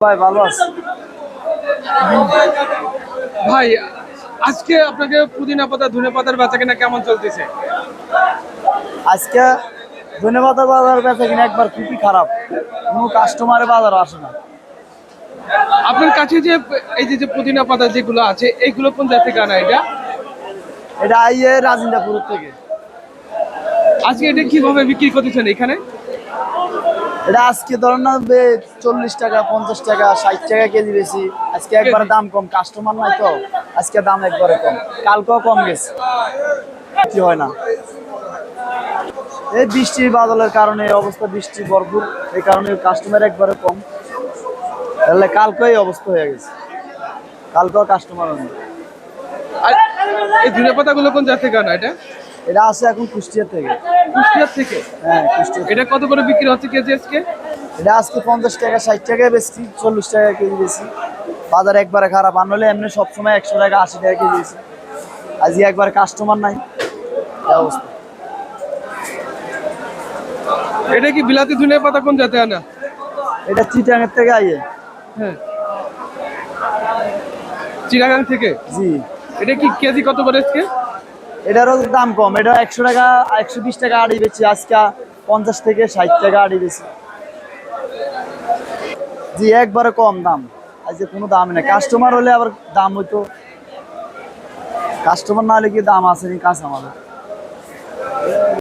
ভাই ভালো আছে। ভাই আজকে আপনাকে পুদিনা পাতা ধনে পাতার বেচা কিনা কেমন চলতেছে? আজকে ধন্যবাদ বাজার বেচা কিনা একবার খুবই খারাপ। কোনো কাস্টমারের বাজার আসে না। আপনার কাছে যে এই যে যে পুদিনা পাতা যেগুলো আছে এইগুলো কোন জাতি গানা এটা? এটা আইয়ে রাজিন্দাপুর থেকে। আজকে এটা কীভাবে বিক্রি করতেছেন এখানে? এটা আজকে ধরেন না চল্লিশ টাকা, পঞ্চাশ টাকা, ষাট টাকা কেজি বেশি। আজকে একবার দাম কম। কাস্টমার নাই তো। আজকে দাম একবারে কম। কালকেও কম গেছে। কি হয় না? এই বৃষ্টি বাদলের কারণে অবস্থা বৃষ্টি ভরপুর। এই কারণে কাস্টমার একবারে কম। তাহলে কালকে এই অবস্থা হয়ে গেছে। কালকেও কাস্টমার নেই এই ধনে পাতাগুলো কোন জাতি গানা এটা? এটা আসে এখন কুষ্টিয়া থেকে। কুষ্টিয়ার থেকে? হ্যাঁ কুষ্টিয়া এটা কত করে বিক্রি হচ্ছে কেজি আজকে? এটা আজকে পঞ্চাশ টাকা ষাট টাকা বেশি চল্লিশ টাকা কেজি বেশি। বাজার একবারে খারাপ আনলে এমনি সবসময় একশো টাকা আশি টাকা কেজি বেশি। আজকে একবার কাস্টমার নাই। অবস্থা। এটা কি বিলাতি ধনে পাতা কোন জাতে আনা? এটা চিটাঙের থেকে আইয়ে। হ্যাঁ। চিরাগাং থেকে? জি। এটা কি কেজি কত করে আজকে? এটারও দাম কম। এটা একশো টাকা, একশো বিশ টাকা আড়ি বেছি আজকে পঞ্চাশ থেকে ষাট টাকা আড়ি বেছি জি একবারে কম দাম। আজকে কোনো দাম নেই। কাস্টমার হলে আবার দাম হইতো। কাস্টমার না হলে কি দাম আসেনি কাজ আমাদের